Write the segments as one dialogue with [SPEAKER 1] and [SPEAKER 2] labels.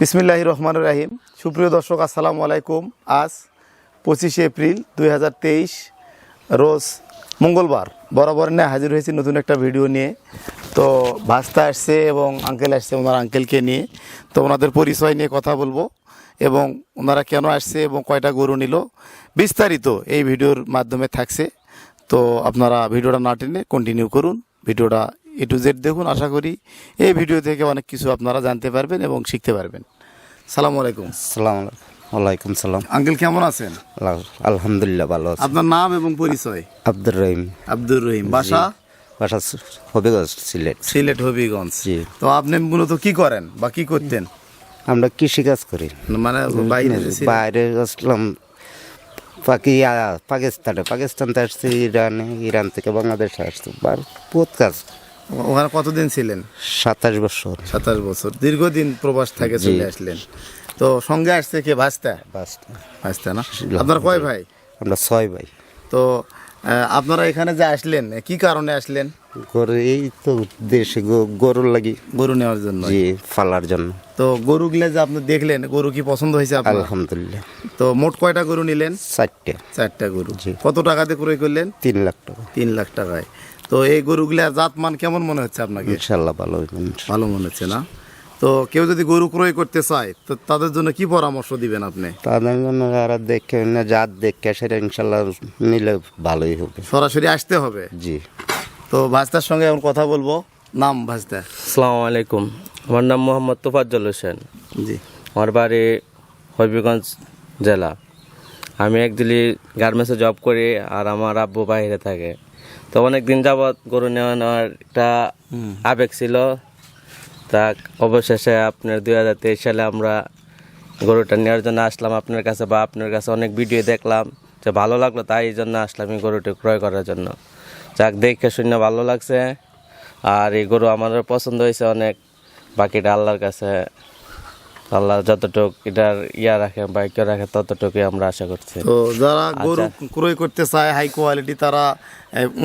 [SPEAKER 1] বিসমিল্লাহ রহমান রাহিম। সুপ্রিয় দর্শক, আসসালামু আলাইকুম। আজ পঁচিশে এপ্রিল দু হাজার তেইশ, রোজ মঙ্গলবার। বরাবর নিয়ে হাজির হয়েছি নতুন একটা ভিডিও নিয়ে। তো ভাস্তা আসছে এবং আঙ্কেল আসছে, ওনার আঙ্কেলকে নিয়ে। তো ওনাদের পরিচয় নিয়ে কথা বলব এবং ওনারা কেন আসছে এবং কয়টা গরু নিল, বিস্তারিত এই ভিডিওর মাধ্যমে থাকছে। তো আপনারা ভিডিওটা না টেনে কন্টিনিউ করুন। ভিডিওটা এ টু জেড দেখুন আশা করি এই ভিডিও থেকে অনেক কিছু আপনারা জানতে পারবেন এবং শিখতে পারবেন। সালাম আলাইকুম।
[SPEAKER 2] সালাম ওয়ালাইকুম সালাম।
[SPEAKER 1] আঙ্কেল কেমন আছেন?
[SPEAKER 2] আলহামদুলিল্লাহ ভালো আছি।
[SPEAKER 1] আপনার নাম এবং পরিচয়?
[SPEAKER 2] আব্দুর রহিম।
[SPEAKER 1] আব্দুর রহিম। বাসা?
[SPEAKER 2] বাসা হবিগঞ্জ সিলেট।
[SPEAKER 1] সিলেট হবিগঞ্জ। তো আপনি মূলত কি করেন বা কি করতেন?
[SPEAKER 2] আমরা কৃষিকাজ করি।
[SPEAKER 1] মানে বাইরে
[SPEAKER 2] বাইরে আসলাম। পাকি পাকিস্তানে। পাকিস্তান থেকে আসছি ইরানে ইরান থেকে বাংলাদেশে আসছি। বার বহুত কাজ।
[SPEAKER 1] ওখানে কতদিন ছিলেন?
[SPEAKER 2] সাতাশ বছর।
[SPEAKER 1] সাতাশ বছর। দীর্ঘদিন প্রবাস থেকে চলে আসলেন। তো সঙ্গে আসছে কে? ভাস্তা? ভাস্তা। না? আপনার কয় ভাই?
[SPEAKER 2] আমরা ছয় ভাই।
[SPEAKER 1] তো আপনারা এখানে যে আসলেন কি কারণে আসলেন?
[SPEAKER 2] গরু এই তো দেশে গরুর লাগি
[SPEAKER 1] গরু নেওয়ার জন্য।
[SPEAKER 2] জি ফালার জন্য।
[SPEAKER 1] তো গরুগুলো যে আপনি দেখলেন গরু কি পছন্দ হয়েছে আপনার?
[SPEAKER 2] আলহামদুলিল্লাহ।
[SPEAKER 1] তো মোট কয়টা গরু নিলেন?
[SPEAKER 2] চারটে।
[SPEAKER 1] চারটা গরু।
[SPEAKER 2] জি।
[SPEAKER 1] কত টাকাতে ক্রয় করলেন?
[SPEAKER 2] তিন লাখ টাকা।
[SPEAKER 1] তিন লাখ টাকায়। তো এই গরুগুলার জাত মান কেমন মনে হচ্ছে আপনাকে?
[SPEAKER 2] ইনশাল্লাহ ভালো
[SPEAKER 1] ভালো মনে হচ্ছে না? তো কেউ যদি গরু ক্রয় করতে চায় তো তাদের জন্য কি পরামর্শ দিবেন আপনি?
[SPEAKER 2] তাদের জন্য আর দেখে না জাত দেখে সেটা ইনশাল্লাহ নিলে ভালোই হবে।
[SPEAKER 1] সরাসরি আসতে হবে?
[SPEAKER 2] জি।
[SPEAKER 1] তো ভাস্তার সঙ্গে এখন কথা বলব। নাম ভাস্তা
[SPEAKER 3] আসসালামু আলাইকুম। আমার নাম মোহাম্মদ তোফাজ্জল হোসেন।
[SPEAKER 1] জি।
[SPEAKER 3] আমার বাড়ি হবিগঞ্জ জেলা। আমি একদিলি গার্মেন্টসে জব করি আর আমার আব্বু বাইরে থাকে। তো অনেক দিন যাবৎ গরু নেওয়া নেওয়ার একটা আবেগ ছিল। তা অবশেষে আপনার দুই হাজার তেইশ সালে আমরা গরুটা নেওয়ার জন্য আসলাম আপনার কাছে বা আপনার কাছে অনেক ভিডিও দেখলাম যে ভালো লাগল তাই এই জন্য আসলাম এই গরুটি ক্রয় করার জন্য। যাক দেখে শুনে ভালো লাগছে। আর এই গরু আমাদের পছন্দ হয়েছে অনেক। বাকিটা আল্লাহর কাছে আল্লাহ যতটুক এটার ইয়া রাখে বা রাখে ততটুকুই আমরা আশা করছি।
[SPEAKER 1] তো যারা
[SPEAKER 3] আচ্ছা।
[SPEAKER 1] গরু ক্রয় করতে চায় হাই কোয়ালিটি তারা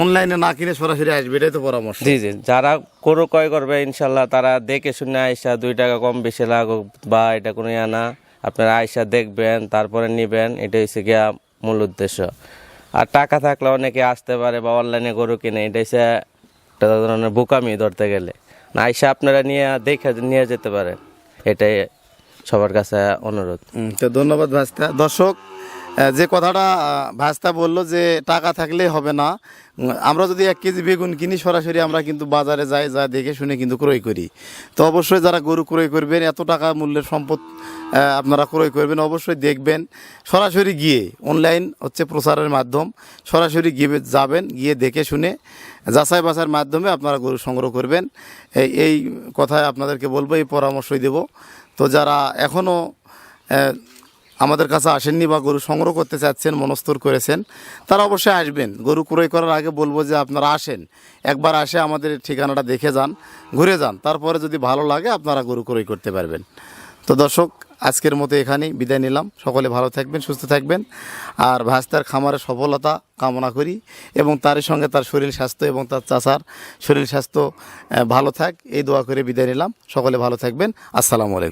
[SPEAKER 1] অনলাইনে না কিনে সরাসরি আসবে এটাই তো পরামর্শ।
[SPEAKER 3] জি জি যারা গরু ক্রয় করবে ইনশাল্লাহ তারা দেখে শুনে আইসা দুই টাকা কম বেশি লাগুক বা এটা কোনো ইয়া না। আপনারা আইসা দেখবেন তারপরে নিবেন এটা হচ্ছে গিয়া মূল উদ্দেশ্য। আর টাকা থাকলে অনেকে আসতে পারে বা অনলাইনে গরু কিনে। এটা হচ্ছে একটা ধরনের বোকামি ধরতে গেলে। না এসে আপনারা নিয়ে, দেখে নিয়ে যেতে পারেন। এটাই সবার কাছে অনুরোধ।
[SPEAKER 1] তো ধন্যবাদ ভাস্তা দর্শক যে কথাটা ভাস্তা বলল যে টাকা থাকলে হবে না। আমরা যদি এক কেজি বেগুন কিনি, সরাসরি আমরা কিন্তু বাজারে যাই, যা দেখে শুনে কিন্তু ক্রয় করি। তো অবশ্যই যারা গরু ক্রয় করবেন, এত টাকা মূল্যের সম্পদ আপনারা ক্রয় করবেন, অবশ্যই দেখবেন। সরাসরি গিয়ে অনলাইন হচ্ছে প্রচারের মাধ্যম, সরাসরি গিয়ে যাবেন, গিয়ে দেখে শুনে যাচাই বাছাইয়ের মাধ্যমে আপনারা গরু সংগ্রহ করবেন। এই এই কথায় আপনাদেরকে বলব, এই পরামর্শই দেব। তো যারা এখনও আমাদের কাছে আসেননি বা গরু সংগ্রহ করতে চাচ্ছেন, মনস্থর করেছেন, তারা অবশ্যই আসবেন। গরু ক্রয় করার আগে বলব যে আপনারা আসেন। একবার আসে আমাদের ঠিকানাটা দেখে যান, ঘুরে যান। তারপরে যদি ভালো লাগে, আপনারা গরু ক্রয় করতে পারবেন। তো দর্শক, আজকের মতো এখানেই বিদায় নিলাম। সকলে ভালো থাকবেন, সুস্থ থাকবেন। আর ভাস্তার খামারের সফলতা কামনা করি এবং তারই সঙ্গে তার শরীর স্বাস্থ্য এবং তার চাচার শরীর স্বাস্থ্য ভালো থাক। এই দোয়া করে বিদায় নিলাম। সকলে ভালো থাকবেন। আসসালামু আলাইকুম।